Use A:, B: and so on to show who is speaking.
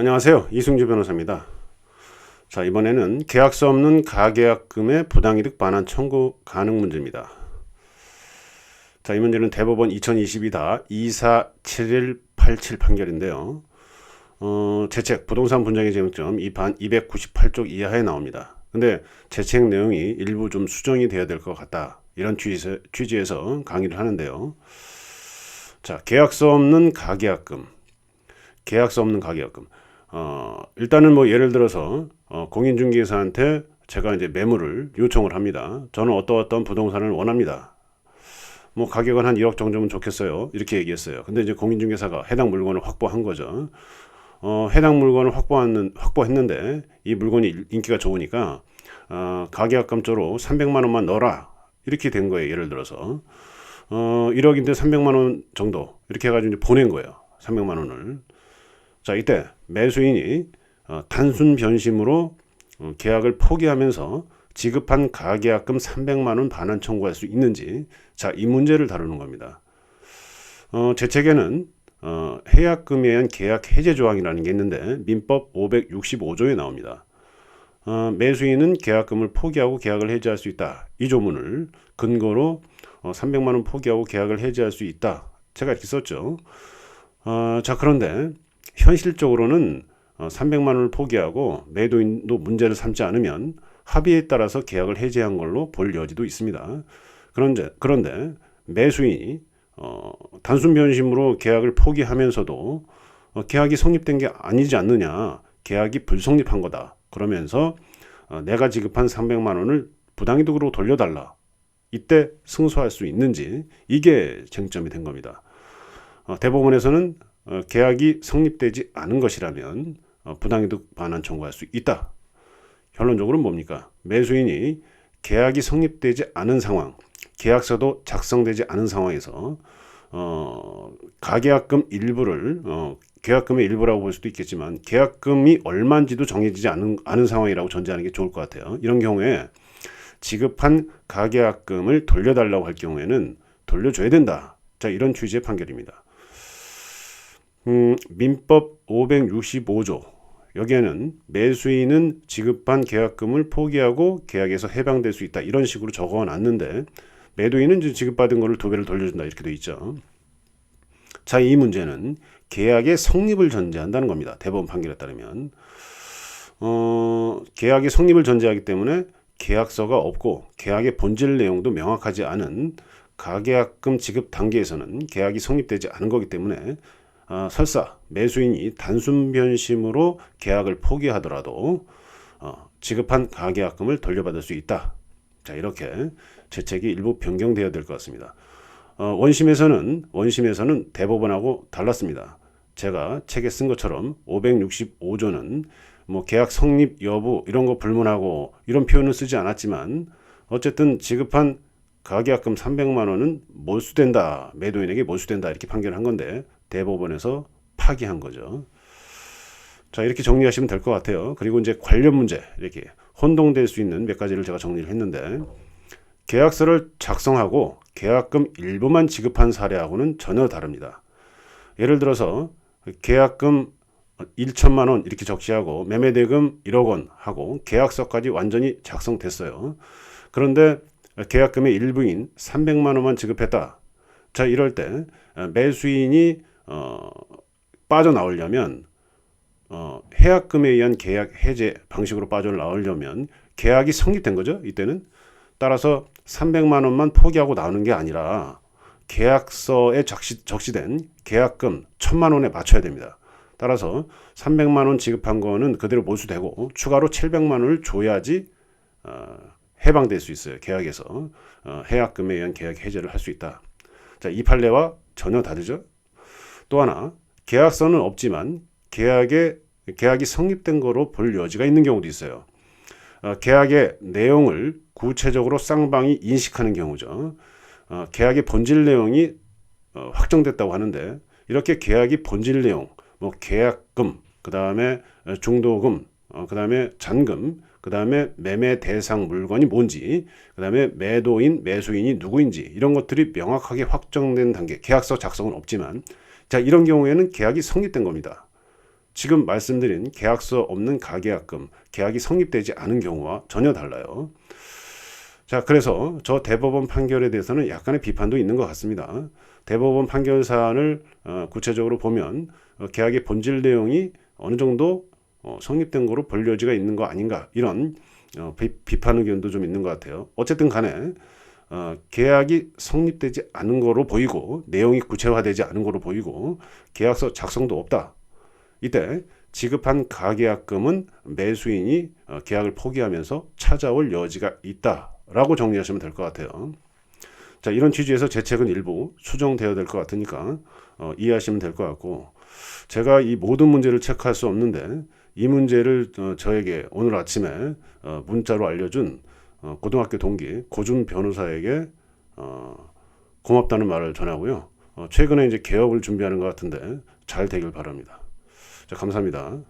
A: 안녕하세요. 이승주 변호사입니다. 자, 이번에는 계약서 없는 가계약금의 부당이득 반환 청구 가능 문제입니다. 자, 이 문제는 대법원 2022다 247187 판결인데요. 어, 제책 부동산 분쟁의 쟁점 2반 298쪽 이하에 나옵니다. 근데 제책 내용이 일부 좀 수정이 돼야 될 것 같다. 이런 취지에서, 취지에서 강의를 하는데요. 자, 계약서 없는 가계약금. 계약서 없는 가계약금. 어, 일단은 뭐 예를 들어서 어, 공인중개사한테 제가 이제 매물을 요청을 합니다. 저는 어떠 어떤 부동산을 원합니다. 뭐 가격은 한 1억 정도면 좋겠어요. 이렇게 얘기했어요. 근데 이제 공인중개사가 해당 물건을 확보한 거죠. 어, 해당 물건을 확보하는, 확보했는데 이 물건이 인기가 좋으니까 어, 가계약금조로 300만 원만 넣어라. 이렇게 된 거예요. 예를 들어서 어, 1억인데 300만 원 정도 이렇게 해가지고 이제 보낸 거예요. 300만 원을. 자 이때 매수인이 어, 단순 변심으로 어, 계약을 포기하면서 지급한 가계약금 300만 원 반환 청구할 수 있는지 자 이 문제를 다루는 겁니다. 어, 제 책에는 어, 해약금에 의한 계약 해제 조항이라는 게 있는데 민법 565조에 나옵니다. 어, 매수인은 계약금을 포기하고 계약을 해지할 수 있다. 이 조문을 근거로 어, 300만 원 포기하고 계약을 해지할 수 있다. 제가 이렇게 썼죠. 어, 자 그런데 현실적으로는 어, 300만 원을 포기하고 매도인도 문제를 삼지 않으면 합의에 따라서 계약을 해지한 걸로 볼 여지도 있습니다. 그런데 그런데 매수인이 어, 단순 변심으로 계약을 포기하면서도 어, 계약이 성립된 게 아니지 않느냐, 계약이 불성립한 거다. 그러면서 어, 내가 지급한 300만 원을 부당이득으로 돌려달라. 이때 승소할 수 있는지 이게 쟁점이 된 겁니다. 어, 대법원에서는 어, 계약이 성립되지 않은 것이라면 어, 부당이득 반환 청구할 수 있다. 결론적으로는 뭡니까? 매수인이 계약이 성립되지 않은 상황, 계약서도 작성되지 않은 상황에서 어, 가계약금 일부를 어, 계약금의 일부라고 볼 수도 있겠지만 계약금이 얼마인지도 정해지지 않은, 않은 상황이라고 전제하는 게 좋을 것 같아요. 이런 경우에 지급한 가계약금을 돌려달라고 할 경우에는 돌려줘야 된다. 자 이런 취지의 판결입니다. 음, 민법 565조 여기에는 매수인은 지급한 계약금을 포기하고 계약에서 해방될 수 있다 이런 식으로 적어놨는데 매도인은 지급받은 것을 두 배를 돌려준다 이렇게 돼 있죠. 자, 이 문제는 계약의 성립을 전제한다는 겁니다. 대법원 판결에 따르면 어, 계약의 성립을 전제하기 때문에 계약서가 없고 계약의 본질 내용도 명확하지 않은 가계약금 지급 단계에서는 계약이 성립되지 않은 거기 때문에 어, 설사 매수인이 단순 변심으로 계약을 포기하더라도 어, 지급한 가계약금을 돌려받을 수 있다. 자 이렇게 재책이 일부 변경되어야 될 것 같습니다. 어, 원심에서는 원심에서는 대법원하고 달랐습니다. 제가 책에 쓴 것처럼 565조는 뭐 계약 성립 여부 이런 거 불문하고 이런 표현을 쓰지 않았지만 어쨌든 지급한 가계약금 300만 원은 몰수된다 매도인에게 몰수된다 이렇게 판결한 건데 대법원에서 파기한 거죠. 자 이렇게 정리하시면 될 것 같아요. 그리고 이제 관련 문제 이렇게 혼동될 수 있는 몇 가지를 제가 정리를 했는데 계약서를 작성하고 계약금 일부만 지급한 사례하고는 전혀 다릅니다. 예를 들어서 계약금 1천만 원 이렇게 적시하고 매매 대금 1억 원 하고 계약서까지 완전히 작성됐어요. 그런데 계약금의 일부인 300만 원만 지급했다. 자 이럴 때 매수인이 어, 빠져나오려면 어, 해약금에 의한 계약 해제 방식으로 빠져나오려면 계약이 성립된 거죠. 이때는 따라서 300만 원만 포기하고 나오는 게 아니라 계약서에 적시, 적시된 계약금 1000만 원에 맞춰야 됩니다. 따라서 300만 원 지급한 거는 그대로 몰수되고 추가로 700만 원을 줘야지 어, 해방될 수 있어요. 계약에서 어, 해약금에 의한 계약 해제를 할 수 있다. 자, 이 판례와 전혀 다르죠. 또 하나 계약서는 없지만 계약에 계약이 성립된 거로 볼 여지가 있는 경우도 있어요. 어, 계약의 내용을 구체적으로 쌍방이 인식하는 경우죠. 어, 계약의 본질 내용이 어, 확정됐다고 하는데 이렇게 계약이 본질 내용, 뭐 계약금, 그 다음에 중도금, 어, 그 다음에 잔금, 그 다음에 매매 대상 물건이 뭔지, 그 다음에 매도인, 매수인이 누구인지 이런 것들이 명확하게 확정된 단계. 계약서 작성은 없지만 자 이런 경우에는 계약이 성립된 겁니다. 지금 말씀드린 계약서 없는 가계약금, 계약이 성립되지 않은 경우와 전혀 달라요. 자, 그래서 저 대법원 판결에 대해서는 약간의 비판도 있는 것 같습니다. 대법원 판결 사안을 어, 구체적으로 보면 어, 계약의 본질 내용이 어느 정도 어, 성립된 거로 볼 여지가 있는 거 아닌가 이런 비판 의견도 좀 있는 것 같아요. 어쨌든 간에 어, 계약이 성립되지 않은 거로 보이고 내용이 구체화되지 않은 거로 보이고 계약서 작성도 없다. 이때 지급한 가계약금은 매수인이 어, 계약을 포기하면서 찾아올 여지가 있다라고 정리하시면 될 것 같아요. 자 이런 취지에서 제 책은 일부 수정되어야 될 것 같으니까 어, 이해하시면 될 것 같고 제가 이 모든 문제를 체크할 수 없는데 이 문제를 어, 저에게 오늘 아침에 어, 문자로 알려준 어, 고등학교 동기 고준 변호사에게 어, 고맙다는 말을 전하고요. 어, 최근에 이제 개업을 준비하는 것 같은데 잘 되길 바랍니다. 자, 감사합니다.